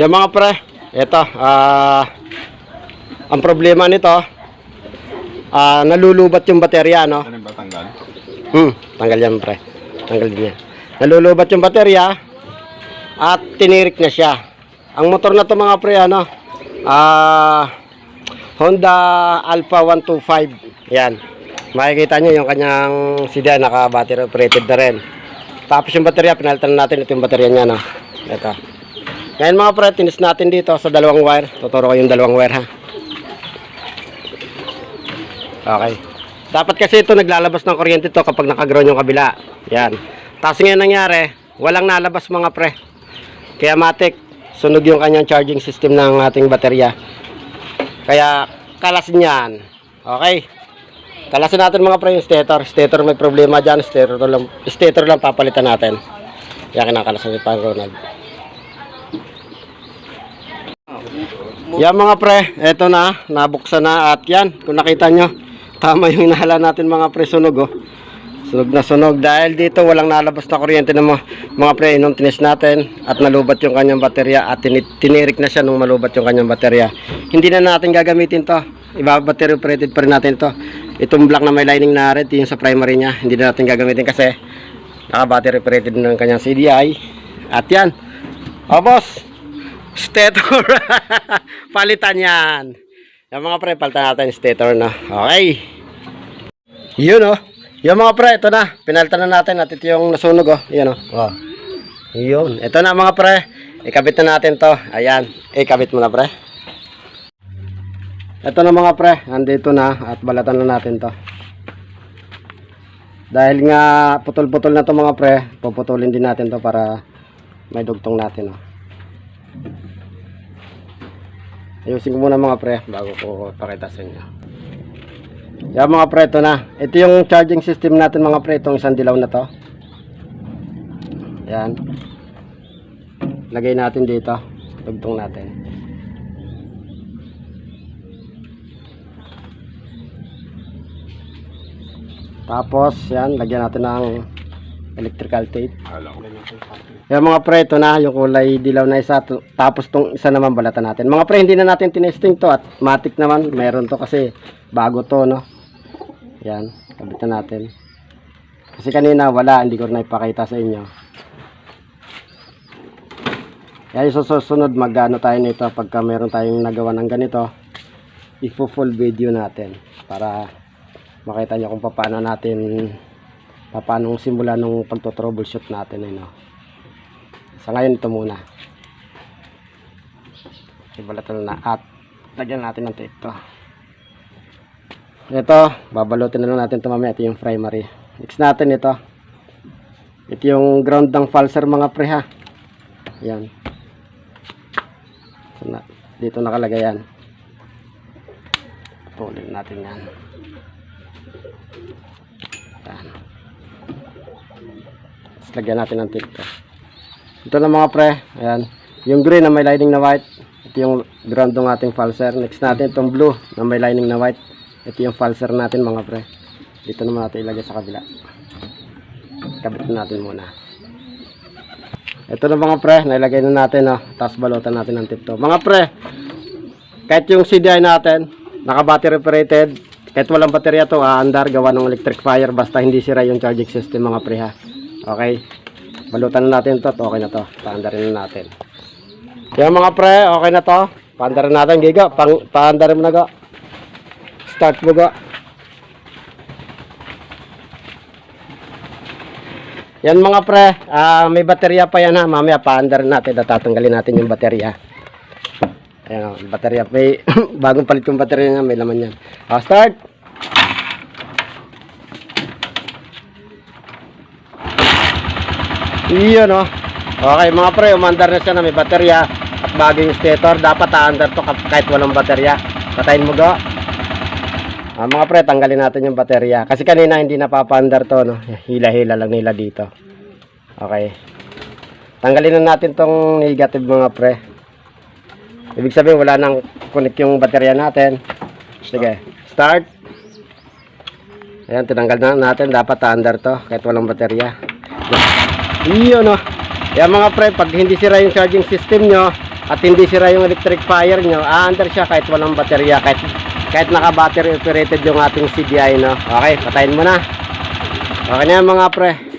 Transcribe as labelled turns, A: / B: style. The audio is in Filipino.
A: Yung mga pre, ito, ah, ang problema nito, ah, nalulubat yung baterya, no?
B: Ano ba tanggal?
A: Hmm, tanggal yan pre. Tanggal din yan. Nalulubat yung baterya at tinirik na siya. Ang motor na to mga pre, ano, ah, Honda Alpha 125. Yan. Makikita nyo yung kanyang sedan, naka-battery operated na rin. Tapos yung baterya, pinalitan na natin. Ito yung baterya niya, no? Ito. Ngayon mga pre, tinis natin dito sa dalawang wire. Tuturo ko yung dalawang wire, ha? Okay. Dapat kasi ito naglalabas ng kuryente to kapag nakaground yung kabila. Yan. Tapos ngayon nangyari, walang nalabas mga pre. Kaya matik, sunog yung kanyang charging system ng ating baterya. Kaya kalasin yan. Okay. Kalasin natin mga pre yung stator. Stator may problema dyan. Stator lang, stator lang papalitan natin. Yan kinakalasan yung pang Ronald. Yan mga pre, eto na, nabuksan na at yan, kung nakita nyo, tama yung inahala natin mga pre, sunog oh. Sunog na sunog dahil dito walang nalabas na kuryente ng mga, mga pre, nung tinis natin at nalubat yung kanyang baterya at tini- tinirik na siya nung malubat yung kanyang baterya. Hindi na natin gagamitin to, iba battery operated pa rin natin to. Itong black na may lining na red, yung sa primary niya, hindi na natin gagamitin kasi naka battery operated ng kanyang CDI. At yan, oh boss, stator. Palitan yan. Yung mga pre, palitan natin yung stator na. Okay. Yun oh. Yung mga pre, ito na. Pinalitan na natin at ito yung nasunog oh. Yun oh. oh. Yun. Ito na mga pre. Ikabit na natin to. Ayan. Ikabit mo na pre. Ito na mga pre. Andito na at balatan na natin to. Dahil nga putol-putol na to mga pre, puputulin din natin to para may dugtong natin oh. Ayusin ko muna mga pre bago ko pakita sa inyo. Yan mga pre, ito na. Ito yung charging system natin mga pre, itong isang dilaw na to. Yan. Lagay natin dito. Tugtong natin. Tapos, yan, lagyan natin ng electrical tape. Yung mga pre, ito na, yung kulay dilaw na isa. to- Tapos tong isa naman balatan natin. Mga pre, hindi na natin tinesting to at matic naman. Meron to kasi bago to, no? Yan, kabitan natin. Kasi kanina wala, hindi ko na ipakita sa inyo. Yan yung susunod, magano tayo nito pagka meron tayong nagawa ng ganito. I-full video natin para makita nyo kung paano natin paano simula nung pagto-troubleshoot natin eh, no? Sa ngayon ito muna. Ibalatan na at lagyan natin ng tape to. Ito, babalutin na lang natin ito mamaya. Ito yung primary. Next natin ito. Ito yung ground ng falser mga pre ha. Yan. Dito nakalagay yan. Pulin natin yan. Yan. Lagyan natin ng tape to. Ito na mga pre, ayan. Yung green na may lining na white, ito yung ground ng ating falser. Next natin itong blue na may lining na white. Ito yung falser natin mga pre. Dito naman natin ilagay sa kabila. Kabit na natin muna. Ito na mga pre, nailagay na natin oh. Tapos balutan natin ng tip to. Mga pre, kahit yung CDI natin, naka battery operated, kahit walang baterya to, aandar gawa ng electric fire basta hindi sira yung charging system mga pre ha. Okay? Balutan na natin to okay na to. Paandarin na natin. Kaya mga pre, okay na to. Paandarin natin, Giga. Pang, paandarin mo na ga. Start mo ga. Yan mga pre, ah, may baterya pa yan ha. Mamaya paandarin natin at natin yung baterya. Ayan o, baterya. May bagong palit yung baterya niya, may laman yan. Ah, start! Iyon o. Okay mga pre, umandar na siya na may baterya at bago yung stator. Dapat aandar to kahit walang baterya. Patayin mo go. Ah, mga pre, tanggalin natin yung baterya. Kasi kanina hindi napapaandar to. No? Hila-hila lang nila dito. Okay. Tanggalin na natin tong negative mga pre. Ibig sabihin wala nang connect yung baterya natin. Sige, start. Ayan, tinanggal na natin. Dapat aandar to kahit walang baterya. Iyon no. Yan mga pre, pag hindi sira yung charging system nyo, at hindi sira yung electric fire nyo, aandar siya kahit walang baterya, kahit, kahit naka-battery operated yung ating CDI, no? Okay, patayin mo na. Okay na mga pre.